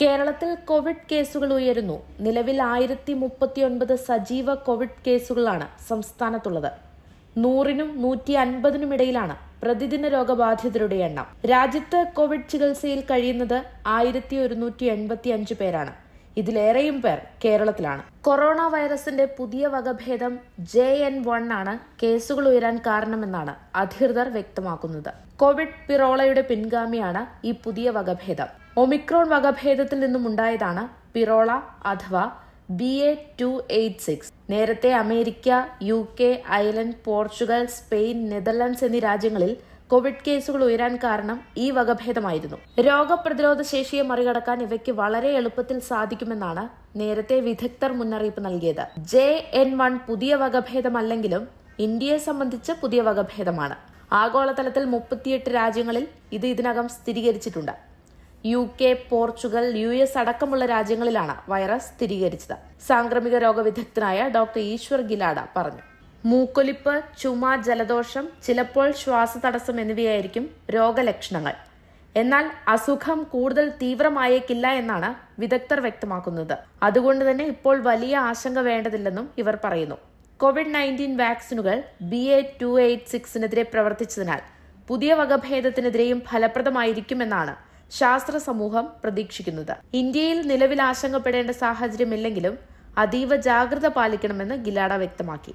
കേരളത്തിൽ കോവിഡ് കേസുകൾ ഉയരുന്നു. നിലവിൽ ആയിരത്തി മുപ്പത്തിയൊൻപത് സജീവ കോവിഡ് കേസുകളാണ് സംസ്ഥാനത്തുള്ളത്. നൂറിനും നൂറ്റി അൻപതിനും ഇടയിലാണ് പ്രതിദിന രോഗബാധിതരുടെ എണ്ണം. രാജ്യത്ത് കോവിഡ് ചികിത്സയിൽ കഴിയുന്നത് ആയിരത്തി ഒരുന്നൂറ്റി എൺപത്തി അഞ്ച് പേരാണ്. ഇതിലേറെയും പേർ കേരളത്തിലാണ്. കൊറോണ വൈറസിന്റെ പുതിയ വകഭേദം ജെ എൻ വൺ ആണ് കേസുകൾ ഉയരാൻ കാരണമെന്നാണ് അധികൃതർ വ്യക്തമാക്കുന്നത്. കോവിഡ് പിറോളയുടെ പിൻഗാമിയാണ് ഈ പുതിയ വകഭേദം. ഒമിക്രോൺ വകഭേദത്തിൽ നിന്നും ഉണ്ടായതാണ് പിറോള അഥവാ B A two eight six. നേരത്തെ America U K Ireland Portugal Spain Netherlands എന്നീ രാജ്യങ്ങളിൽ കോവിഡ് കേസുകൾ ഉയരാൻ കാരണം ഈ വകഭേദമായിരുന്നു. രോഗപ്രതിരോധ ശേഷിയെ മറികടക്കാൻ ഇവയ്ക്ക് വളരെ എളുപ്പത്തിൽ സാധിക്കുമെന്നാണ് നേരത്തെ വിദഗ്ധർ മുന്നറിയിപ്പ് നൽകിയത്. ജെ എൻ വൺ പുതിയ വകഭേദമല്ലെങ്കിലും ഇന്ത്യയെ സംബന്ധിച്ച് പുതിയ വകഭേദമാണ്. ആഗോളതലത്തിൽ മുപ്പത്തിയെട്ട് രാജ്യങ്ങളിൽ ഇത് ഇതിനകം സ്ഥിരീകരിച്ചിട്ടുണ്ട്. U K Portugal U S അടക്കമുള്ള രാജ്യങ്ങളിലാണ് വൈറസ് സ്ഥിരീകരിച്ചത്. സാംക്രമിക രോഗവിദഗ്ധനായ ഡോക്ടർ ഈശ്വർ ഗിലാഡ പറഞ്ഞു. മൂക്കൊലിപ്പ് ചുമ ജലദോഷം ചിലപ്പോൾ ശ്വാസതടസ്സം എന്നിവയായിരിക്കും രോഗലക്ഷണങ്ങൾ. എന്നാൽ അസുഖം കൂടുതൽ തീവ്രമായേക്കില്ല എന്നാണ് വിദഗ്ധർ വ്യക്തമാക്കുന്നത്. അതുകൊണ്ട് തന്നെ ഇപ്പോൾ വലിയ ആശങ്ക വേണ്ടതില്ലെന്നും ഇവർ പറയുന്നു. കോവിഡ് നയന്റീൻ വാക്സിനുകൾ ബി എ ടു എയ്റ്റ് സിക്സിനെതിരെ പ്രവർത്തിച്ചതിനാൽ പുതിയ വകഭേദത്തിനെതിരെയും ഫലപ്രദമായിരിക്കുമെന്നാണ് ശാസ്ത്ര സമൂഹം പ്രതീക്ഷിക്കുന്നത്. ഇന്ത്യയിൽ നിലവിൽ ആശങ്കപ്പെടേണ്ട സാഹചര്യമില്ലെങ്കിലും അതീവ ജാഗ്രത പാലിക്കണമെന്ന് ഗിലാഡ വ്യക്തമാക്കി.